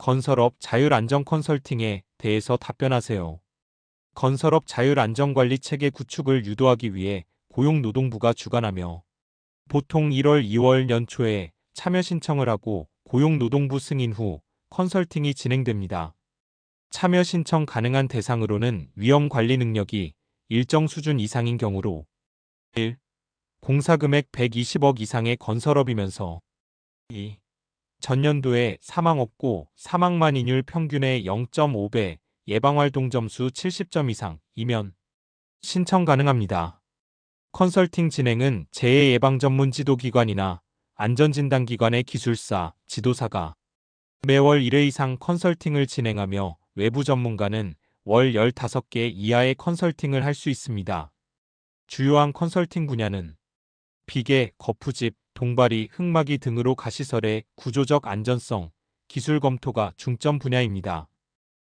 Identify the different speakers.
Speaker 1: 건설업 자율안전 컨설팅에 대해서 답변하세요. 건설업 자율안전관리 체계 구축을 유도하기 위해 고용노동부가 주관하며 보통 1월, 2월 연초에 참여 신청을 하고 고용노동부 승인 후 컨설팅이 진행됩니다. 참여 신청 가능한 대상으로는 위험 관리 능력이 일정 수준 이상인 경우로 1. 공사금액 120억 이상의 건설업이면서 2. 전년도에 사망 없고 사망 만 인율 평균의 0.5배, 예방활동 점수 70점 이상이면 신청 가능합니다. 컨설팅 진행은 재해 예방 전문 지도기관이나 안전진단기관의 기술사, 지도사가 매월 1회 이상 컨설팅을 진행하며 외부 전문가는 월 15개 이하의 컨설팅을 할 수 있습니다. 주요한 컨설팅 분야는 비계, 거푸집, 동바리, 흙막이 등으로 가시설의 구조적 안전성, 기술 검토가 중점 분야입니다.